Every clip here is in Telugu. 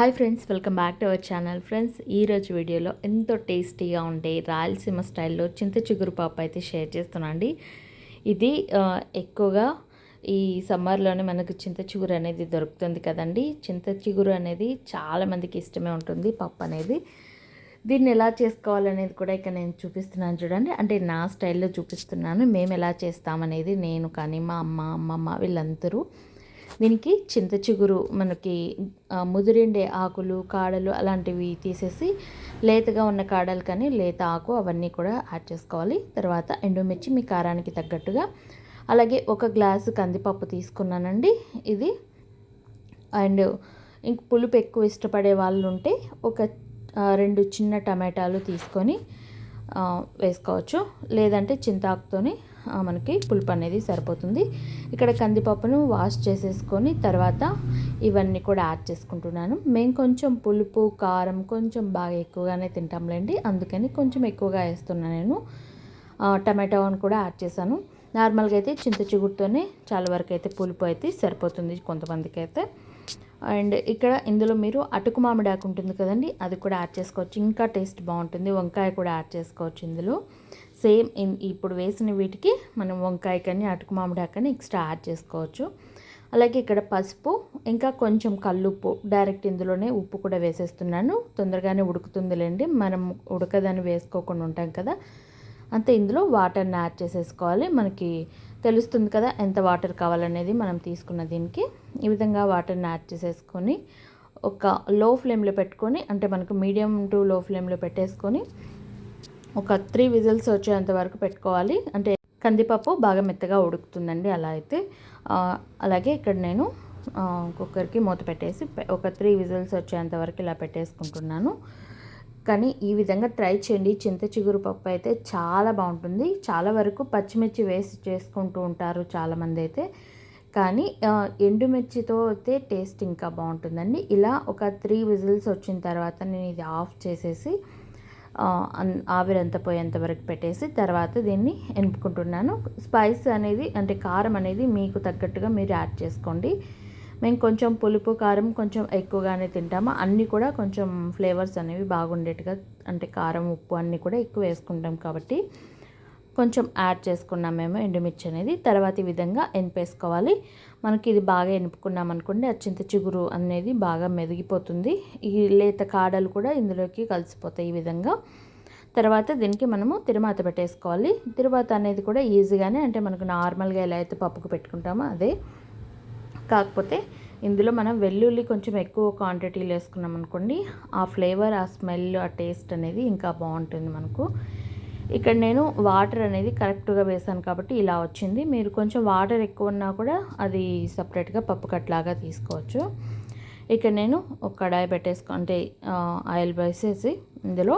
Hi friends welcome back to our channel. Friends ఈరోజు వీడియోలో ఎంతో టేస్టీగా ఉండే రాయలసీమ స్టైల్లో చింత చిగురు పాప అయితే షేర్ చేస్తున్నాండి ఇది ఎక్కువగా ఈ సమ్మర్లోనే మనకు చింత చిగురు అనేది దొరుకుతుంది కదండి. చింత చిగురు అనేది చాలామందికి ఇష్టమే ఉంటుంది పప్పు అనేది. దీన్ని ఎలా చేసుకోవాలనేది కూడా ఇక నేను చూపిస్తున్నాను చూడండి. అంటే నా స్టైల్లో చూపిస్తున్నాను. మేము ఎలా చేస్తామనేది నేను కానీ మా అమ్మ అమ్మమ్మ వీళ్ళందరూ దీనికి చింత చిగురు మనకి ముదిరిండే ఆకులు కాడలు అలాంటివి తీసేసి లేతగా ఉన్న కాడలు కానీ లేత ఆకు అవన్నీ కూడా యాడ్ చేసుకోవాలి. తర్వాత ఎండుమిర్చి మీ కారానికి తగ్గట్టుగా. అలాగే ఒక గ్లాసు కందిపప్పు తీసుకున్నానండి. ఇది అండ్ ఇంక పులుపు ఎక్కువ ఇష్టపడే వాళ్ళు ఉంటే ఒక రెండు చిన్న టమాటాలు తీసుకొని వేసుకోవచ్చు. లేదంటే చింతాకుతోని మనకి పులుపు అనేది సరిపోతుంది. ఇక్కడ కందిపప్పును వాష్ చేసేసుకొని తర్వాత ఇవన్నీ కూడా యాడ్ చేసుకుంటున్నాను. మేము కొంచెం పులుపు కారం కొంచెం బాగా ఎక్కువగానే తింటాంలేండి. అందుకని కొంచెం ఎక్కువగా వేస్తున్నాను నేను. ఆ, టమాటోని కూడా యాడ్ చేశాను. నార్మల్గా అయితే చింత చిగుడుతోనే చాలా వరకు అయితే పులుపు అయితే సరిపోతుంది కొంతమందికి అయితే అండ్ ఇక్కడ ఇందులో మీరు అటుకు మామిడాకు ఉంటుంది కదండి అది కూడా యాడ్ చేసుకోవచ్చు. ఇంకా టేస్ట్ బాగుంటుంది వంకాయ కూడా యాడ్ చేసుకోవచ్చు ఇందులో. సేమ్ ఇన్ ఇప్పుడు వేసిన వీటికి మనం వంకాయ కానీ అటుకు మామిడాకని ఎక్స్ట్రా యాడ్ చేసుకోవచ్చు. అలాగే ఇక్కడ పసుపు ఇంకా కొంచెం కల్లుప్పు డైరెక్ట్ ఇందులోనే ఉప్పు కూడా వేసేస్తున్నాను. తొందరగానే ఉడుకుతుందిలేండి మనం ఉడకదని వేసుకోకుండా ఉంటాం కదా. అంతే ఇందులో వాటర్ని యాడ్ చేసేసుకోవాలి. మనకి తెలుస్తుంది కదా ఎంత వాటర్ కావాలనేది మనం తీసుకున్న దీనికి. ఈ విధంగా వాటర్ని యాడ్ చేసేసుకొని ఒక లో ఫ్లేమ్లో పెట్టుకొని అంటే మనకు మీడియం టు లో ఫ్లేమ్లో పెట్టేసుకొని ఒక త్రీ విజిల్స్ వచ్చేంత వరకు పెట్టుకోవాలి. అంటే కందిపప్పు బాగా మెత్తగా ఉడుకుతుందండి అలా అయితే. అలాగే ఇక్కడ నేను కుక్కర్కి మూత పెట్టేసి ఒక త్రీ విజిల్స్ వచ్చేంత వరకు ఇలా పెట్టేసుకుంటున్నాను. కానీ ఈ విధంగా ట్రై చేయండి. చింత చిగురు పప్పు అయితే చాలా బాగుంటుంది. చాలా వరకు పచ్చిమిర్చి వేసి చేసుకుంటూ ఉంటారు చాలామంది అయితే. కానీ ఎండుమిర్చితో అయితే టేస్ట్ ఇంకా బాగుంటుందండి. ఇలా ఒక త్రీ విజిల్స్ వచ్చిన తర్వాత నేను ఇది ఆఫ్ చేసేసి ఆవిరంత అన్- పోయేంత వరకు పెట్టేసి తర్వాత దీన్ని ఎనుపుకుంటున్నాను స్పైస్ అనేది అంటే కారం అనేది మీకు తగ్గట్టుగా మీరు యాడ్ చేసుకోండి. మేము కొంచెం పులుపు కారం కొంచెం ఎక్కువగానే తింటాము. అన్నీ కూడా కొంచెం ఫ్లేవర్స్ అనేవి బాగుండేట్టుగా అంటే కారం ఉప్పు అన్నీ కూడా ఎక్కువ వేసుకుంటాం కాబట్టి. కొంచెం యాడ్ చేసుకున్నాం మేము ఎండుమిర్చి అనేది. తర్వాత ఈ విధంగా ఎనిపేసుకోవాలి మనకి ఇది బాగా ఎనుపుకున్నాం అనుకోండి ఆ చిగురు అనేది బాగా మెదిగిపోతుంది. ఈ లేత కాడలు కూడా ఇందులోకి కలిసిపోతాయి ఈ విధంగా. తర్వాత దీనికి మనము తిరువాత పెట్టేసుకోవాలి. తిరువాత అనేది కూడా ఈజీగానే అంటే మనకు నార్మల్గా ఎలా అయితే పప్పుకు పెట్టుకుంటామో అదే. కాకపోతే ఇందులో మనం వెల్లుల్లి కొంచెం ఎక్కువ క్వాంటిటీలో వేసుకున్నాం అనుకోండి ఆ ఫ్లేవర్ ఆ స్మెల్ ఆ టేస్ట్ అనేది ఇంకా బాగుంటుంది మనకు. ఇక్కడ నేను వాటర్ అనేది కరెక్ట్గా వేసాను కాబట్టి ఇలా వచ్చింది. మీరు కొంచెం వాటర్ ఎక్కువ ఉన్నా కూడా అది సపరేట్గా పప్పు కట్లాగా తీసుకోవచ్చు. ఇక్కడ నేను ఒక కడాయి పెట్టేసుకో అంటే ఆయిల్ వేసేసి ఇందులో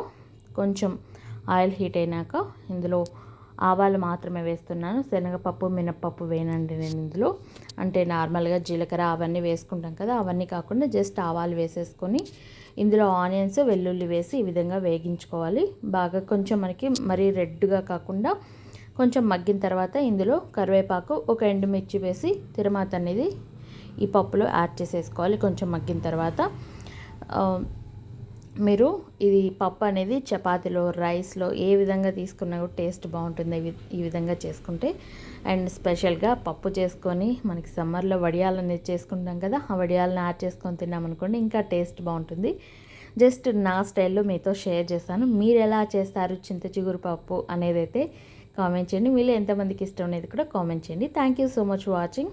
కొంచెం ఆయిల్ హీట్ అయినాక ఇందులో ఆవాలు మాత్రమే వేస్తున్నాను. శనగపప్పు మినప్పప్పు వేయనండి నేను ఇందులో. అంటే నార్మల్గా జీలకర్ర అవన్నీ వేసుకుంటాం కదా అవన్నీ కాకుండా జస్ట్ ఆవాలు వేసేసుకొని ఇందులో ఆనియన్స్ వెల్లుల్లి వేసి ఈ విధంగా వేగించుకోవాలి. బాగా కొంచెం మనకి మరీ రెడ్గా కాకుండా కొంచెం మగ్గిన తర్వాత ఇందులో కరివేపాకు ఒక ఎండుమిర్చి వేసి తిరుమాత అనేది ఈ పప్పులో యాడ్ చేసేసుకోవాలి. కొంచెం మగ్గిన తర్వాత మీరు ఇది పప్పు అనేది చపాతీలో రైస్లో ఏ విధంగా తీసుకున్నా కూడా టేస్ట్ బాగుంటుంది ఈ విధంగా చేసుకుంటే. అండ్ స్పెషల్గా పప్పు చేసుకొని మనకి సమ్మర్లో వడియాలు అనేది చేసుకుంటాం కదా ఆ వడియాలను యాడ్ చేసుకొని తిన్నాం అనుకోండి ఇంకా టేస్ట్ బాగుంటుంది. జస్ట్ నా స్టైల్లో మీతో షేర్ చేస్తాను మీరు ఎలా చేస్తారు చింత చిగురు పప్పు అనేది అయితే కామెంట్ చేయండి. మీలో ఎంతమందికి ఇష్టం అనేది కూడా కామెంట్ చేయండి. Thank you so much watching